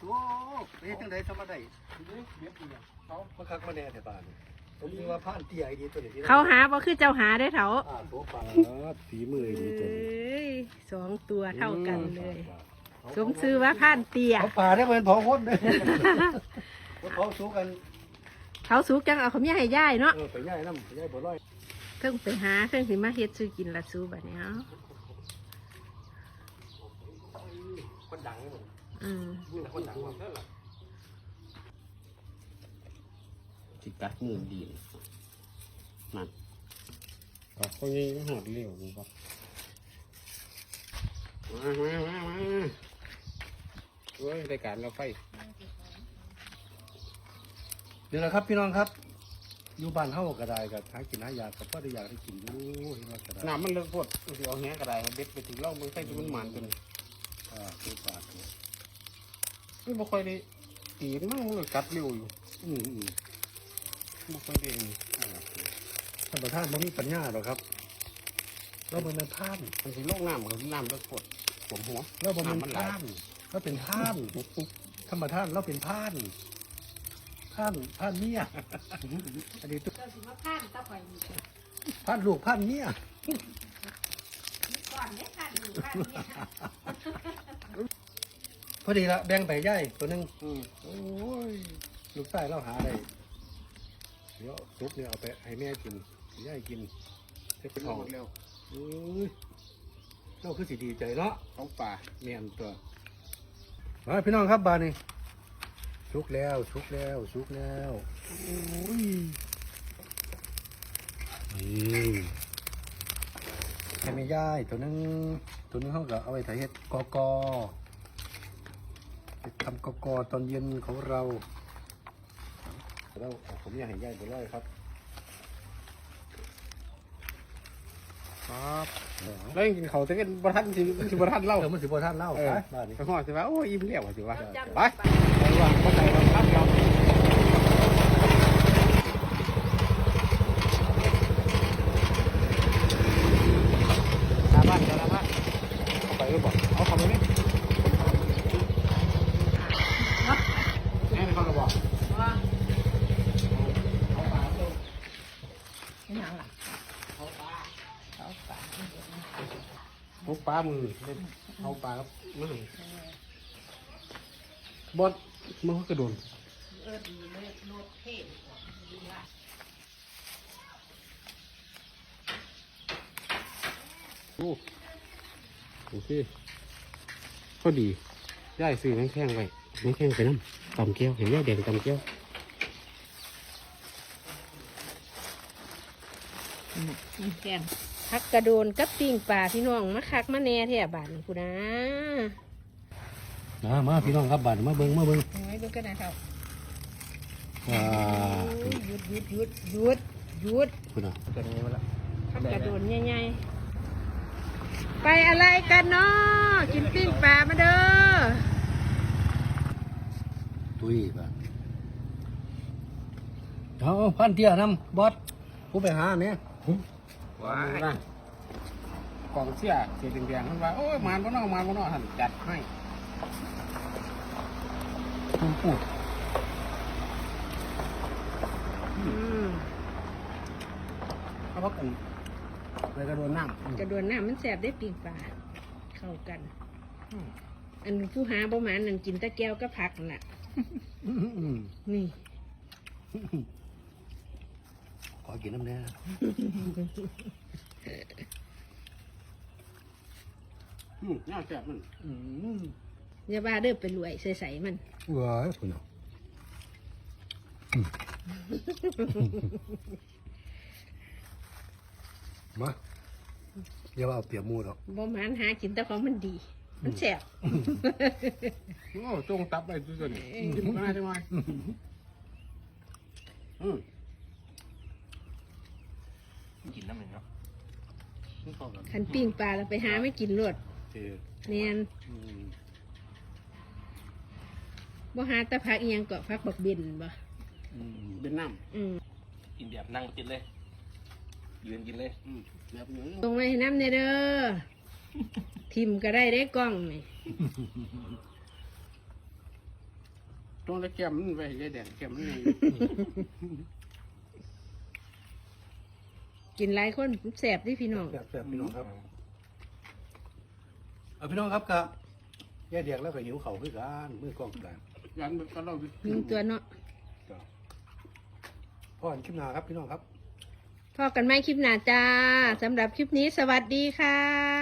โอ้เฮ็ดจังได๋ทำมาได้เบียดเนี่ยเขามาคักมาแน่แต่บ้านนี่ผมคิดว่าผ่านเตี้ยไอ้ดีตัวนี้ที่เขาหาบ่คือเจ้าหาได้อเถาอ่าโตปลาฝีมือเอดีตัวนี้้ยสองตัวเท่ากันเลย สมซื้อว่าผ่านเตี้ยเขาป่าได้เป็นเผาคนเด้อเผาสู้กัน เขาสูกจังเอาเขาไม่ให้ย่ายเนาะเออไปย่ายน้ำไปย่ายบ่ร้อยเพิ่งไปหาเพิ่งสิมาเฮ็ดซื้อกินละสู้บัดนี้เนาะคนดังนี่หมด อืมนี่แหละคนดังหมดนั่นแหละสิกัดมือดีนั่นก็คนนี้หอดเร็วนี่ครับมามามามาเว้ยรายการเราไฟเดี๋ยวนะครับพี่น้องครับ อยู่บ้านเฮาก็ได้กับหากินหายากกับพ่อได้อยากได้กินอยู่เห็นว่าก็ได้น้ำมันเลิกพดสิเอาแหงกระไดเบ็ดไปถึงเล่ามือไฟจะมันหมันกันอ่าตัวปลาตั วไม่บ่ค่อยได้ตีนมันเลยกัดเร็วอยู่อืมอืมบ่ค่อยได้นี่ท่านประธานบ่มีปัญญาหรอกครับ เราบ่แม่นท่านมันสิโลกน้ำกับน้ำเลิกพดผมหัวเราบ่แม่นน้ำมันไหลท่านเราเป็นท่านธรรมท่านเราเป็นท่านท่านท่านเมียอันนี้ตุ๊เจ้าสิมาผ่านต่อไปนี่ท่านลูกท่านเมียก่อนได้ผ่านอยู่ผ่านเนี่ย พอดีละแบ่งไปย่ายตัวหนึงอืมโอ้ยลูกใต้เราหาได้เดี๋ยวซุปเนี่ยเอาไปให้แม่กินย่ายกินเทปเป็นทองหมดเร็วเอ้ยเราคือสิดีใจเนาะ ของป่าเมียนตัวมาพี่น้องครับบานนี้ชุกแล้วชุกแล้วชุกแล้วโอ้ยนี่แค่ไม่ย่ายตัวนึงตัวนึงเขาก็เอาไปถ่ายเห็ดกอกอ เฮ็ดทำกอกอตอนเย็นของเราเราเอาผมอยากให้ย่ายไปร้อยครับครับเออแล้วยังกินเขาวแต่เป็นบทันสิสิบทันเล่าเออมันสิบท่านเล่าเอไปอบ้านนี้ไปห่อสิว่าโอ้ยอิ่มแล้วสิว่าจำไปไปไปว่าบ่ไกลเราครับเราหน้าบ้านเจ้าหน้าบ้านเอาไปหรือเปล่าเอาเข้าไปไหมแม่เขาก็บอก ว่า เอาปลาเอา เป็นหยังล่ะเขาปลาเขาปลา เอา ปลามือเล่นเอาปลาครับมือบดมันก็กระโดดเออดีเลยโลดเทศดีละโอ้โอเคก็ดีย่ายซื้อแมงแข้งไว้แมงแข้งไปน้ำต่ำเกี้ยวเห็นย่ายแดงต่ำเกี้ยว แกงพักกระโดนกับปิ้งปลาพี่น้องมาคักมาแน่แท้บาดนี่กูนะมามาพี่น้องครับบานมาเบิ้งมาเบิ้งเอาไว้เบิ่งกันนะครับว้าหยุดหยุดหยุดหยุดหยุดคุณอะเป็นไงมาละพักกระโดนใหญ่ๆไปอะไรกันเนาะกินปิ้งปลามาเด้อตุ้ยบ้าเอาพันเตี้ยนำบอสผู้ไปหาเนี่ยว้ายกองเสียเสียแดงๆท่านว่าโอ้ยมานก็นอกมานก็นอกท่านจัดให้ผู้พูดอืมเอาพักกุ้งเลยกระโดดน้ำกระโดนน้ำมันแสบได้ปิ้งปลาเข้ากัน อันผู้หาบ่หมานั่นกินแตะแก้วก็ผักนั่นล่ะอืมอืมนี่ข อกินน้ำแน่อืมน่าแซ่บมันอืมอย่าว่าเด้อไปรวยใส่ๆมันว้ายคุณอะอืมมาอย่าว่าเอาเปรียบหมูหรอกบ่หมานหากินแต่ของมันดี มันแสบโอ้จงตับไปทุกส่วนกินก็น่าจะมาอืมกิ นน้ำหนึ่งเนาะนี่เข้ากันคันปิ้งปลาเราไปหาไม่กินรวดเออแน่นอืมบ่หาแต่ผักอีหยังก็ผักบักเบนบ่อืมเป็นน้อืมกินแบบนั่งกินเลยยืนกินเลยำอืมแบบนี้ตรงไว้ให้น้ำเนี่ยเด้อทิมก็ได้ได้กล้องนี่ตรงตะแกมมันไว้ยายแดงแกมมันไง กินหลายคนแสบดิพี่น้องแบบแบบพี่น้องครับเอาพี่น้องครับครับแย่เดียกแล้วก็หิวเข่าวคือกันมือกล้องกันยันมันก็เล่ายิงตัวเนาะพ่ออันคลิปหนาครับพี่น้องครับ พอกันไหมคลิปหน้าจ้าสำหรับคลิปนี้สวัสดีค่ะ